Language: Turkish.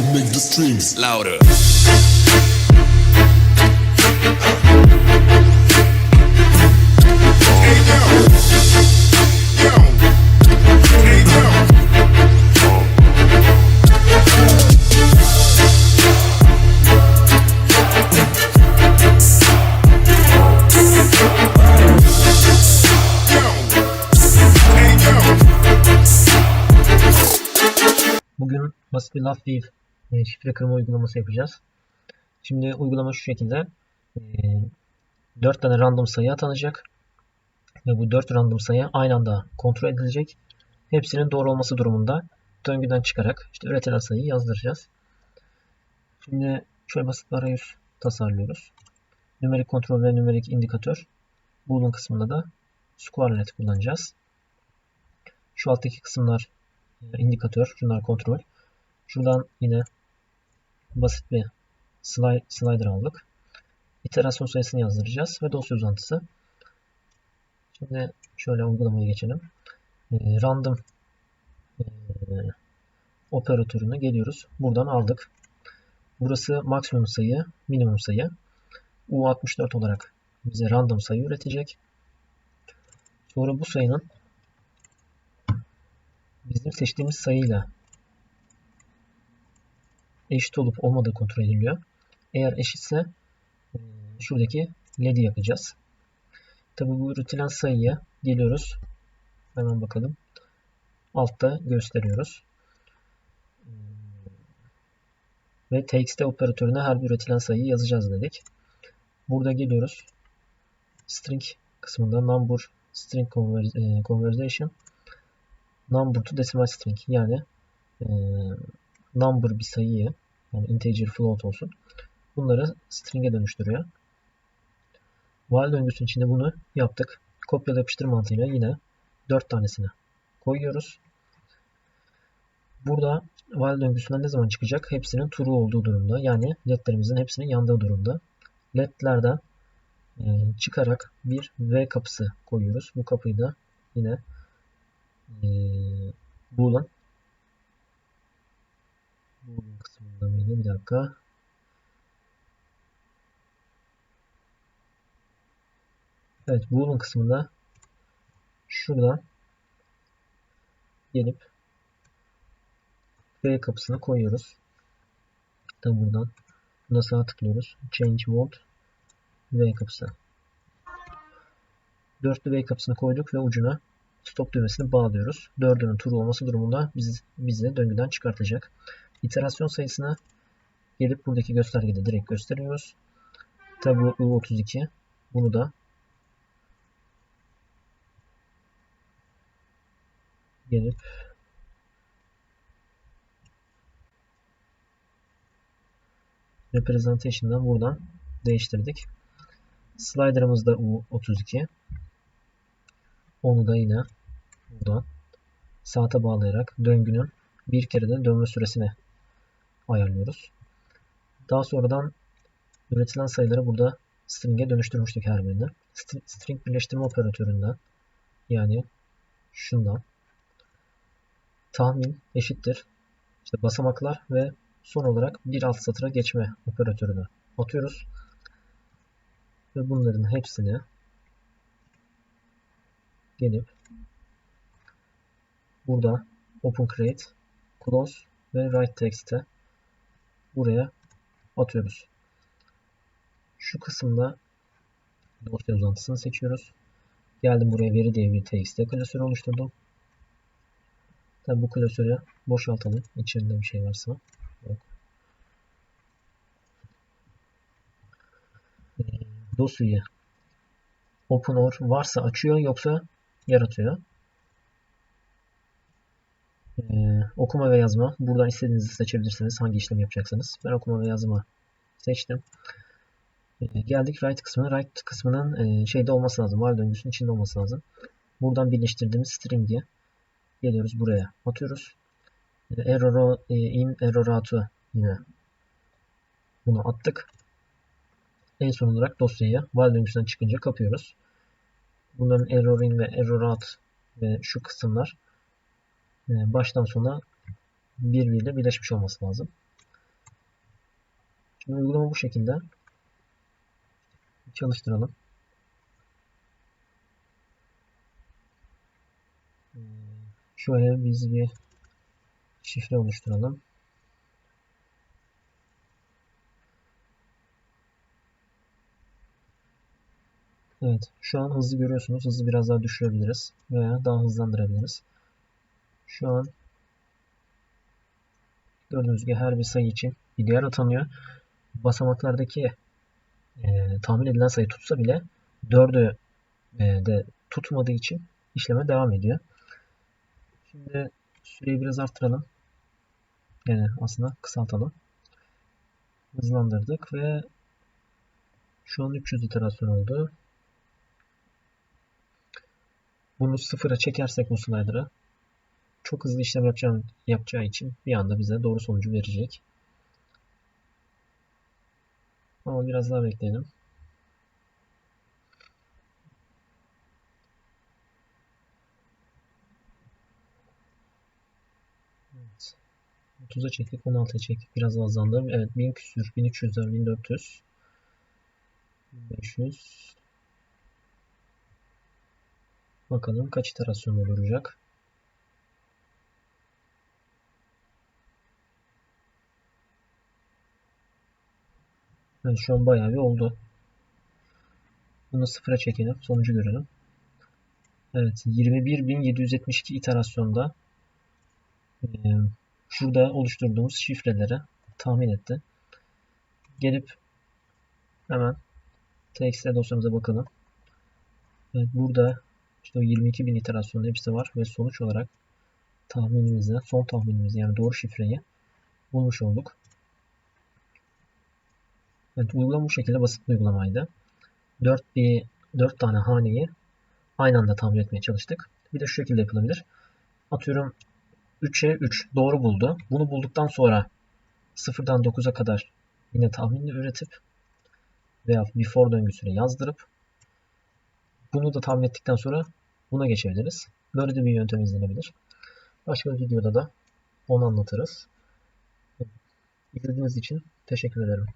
we make the strings louder. Bugün basit bir love weave e, şifre kırma uygulaması yapacağız. Şimdi uygulama şu şekilde. E, 4 tane random sayı atanacak. Ve bu 4 random sayı aynı anda kontrol edilecek. Hepsinin doğru olması durumunda döngüden çıkarak işte üretilen sayıyı yazdıracağız. Şimdi şöyle basit bir arayüz tasarlıyoruz. Nümerik kontrol ve nümerik indikatör. Boolean kısmında da squarelet kullanacağız. Şu alttaki kısımlar e, indikatör, şunlar kontrol. Şuradan yine basit bir slide, slider aldık. İterasyon sayısını yazdıracağız ve dosya uzantısı. Şimdi şöyle uygulamaya geçelim. E, random e, operatörüne geliyoruz. Buradan aldık. Burası maksimum sayı, minimum sayı. U64 olarak bize random sayı üretecek. Sonra bu sayının bizim seçtiğimiz sayıyla eşit olup olmadığı kontrol ediliyor. Eğer eşitse e, şuradaki LED'i yakacağız. Tabi bu üretilen sayıya geliyoruz. Hemen bakalım. Altta gösteriyoruz. E, Ve txt operatörüne her bir üretilen sayıyı yazacağız dedik. Burada geliyoruz. String kısmında number string e, conversation number to decimal string yani number bir sayıyı yani integer float olsun bunları string'e dönüştürüyor. While döngüsünün içinde bunu yaptık. Kopyala yapıştır mantığıyla yine 4 tanesini koyuyoruz. Burada while döngüsünden ne zaman çıkacak? Hepsinin true olduğu durumda. Yani ledlerimizin hepsinin yandığı durumda. Ledlerden e, çıkarak bir V kapısı koyuyoruz. Bu kapıyı da yine e, Boolean mıydı? Bir dakika. Evet Boolean kısmında şuradan gelip V kapısına koyuyoruz. Tabi buradan buna sağa tıklıyoruz. Change mode V kapısı. Dörtlü V kapısını koyduk ve ucuna stop düğmesini bağlıyoruz. Dördünün true olması durumunda bizi, bizi döngüden çıkartacak. İterasyon sayısına gelip buradaki göstergede direkt gösteriyoruz. Tabi bu U32. Bunu da gelip representation'dan buradan değiştirdik. Slider'ımız da U32. Onu da yine buradan saate bağlayarak döngünün bir kerede dönme süresini ayarlıyoruz. Daha sonradan üretilen sayıları burada string'e dönüştürmüştük her birini. String birleştirme operatöründen yani şundan tahmin eşittir işte basamaklar ve son olarak bir alt satıra geçme operatörünü atıyoruz. Ve bunların hepsini gelip burada open create, close ve write text'e buraya atıyoruz. Şu kısımda dosya uzantısını seçiyoruz. Geldim buraya veri diye bir txt klasörü oluşturdum. Tabi bu klasörü boşaltalım. İçerinde bir şey varsa. Yok. Ee, dosyayı open or varsa açıyor yoksa yaratıyor. Ee, okuma ve yazma. Buradan istediğinizi seçebilirsiniz. Hangi işlem yapacaksanız. Ben okuma ve yazma seçtim. Ee, geldik write kısmına. Write kısmının e, şeyde olması lazım. While döngüsünün içinde olması lazım. Buradan birleştirdiğimiz string'i geliyoruz buraya atıyoruz. Ee, error e, in error out'u yine bunu attık. En son olarak dosyayı while döngüsünden çıkınca kapıyoruz. Bunların error in ve error out ve şu kısımlar baştan sona birbiriyle birleşmiş olması lazım. Şimdi uygulama bu şekilde. Çalıştıralım. Ee, Şöyle biz bir şifre oluşturalım. Evet, şu an hızlı görüyorsunuz. Hızlı biraz daha düşürebiliriz veya daha hızlandırabiliriz. Şu an gördüğünüz gibi her bir sayı için bir değer atanıyor. Basamaklardaki e, tahmin edilen sayı tutsa bile 4'ü e, de tutmadığı için işleme devam ediyor. Şimdi süreyi biraz arttıralım. Yani aslında kısaltalım. Hızlandırdık ve şu an 300 iterasyon oldu. Bunu sıfıra çekersek bu slider'ı çok hızlı işlem yapacağım, yapacağı için bir anda bize doğru sonucu verecek. Ama biraz daha bekleyelim. Evet. 30'a çektik, 16'ya çektik. Biraz daha hızlandı. Evet, 1000 küsür, 1300'den 1400. 1500. Bakalım kaç iterasyon olacak. Evet, şu an bayağı bir oldu. Bunu sıfıra çekelim. Sonucu görelim. Evet 21.772 iterasyonda şurada oluşturduğumuz şifreleri tahmin etti. Gelip hemen txt dosyamıza bakalım. Evet, burada işte o 22.000 iterasyonun hepsi var ve sonuç olarak tahminimizi, son tahminimizi yani doğru şifreyi bulmuş olduk. Evet, uygulama bu şekilde basit bir uygulamaydı. 4 bir 4 tane haneyi aynı anda tahmin etmeye çalıştık. Bir de şu şekilde yapılabilir. Atıyorum 3'e 3 doğru buldu. Bunu bulduktan sonra 0'dan 9'a kadar yine tahminini üretip veya bir for döngüsüne yazdırıp bunu da tahmin ettikten sonra buna geçebiliriz. Böyle de bir yöntem izlenebilir. Başka bir videoda da onu anlatırız. İzlediğiniz için teşekkür ederim.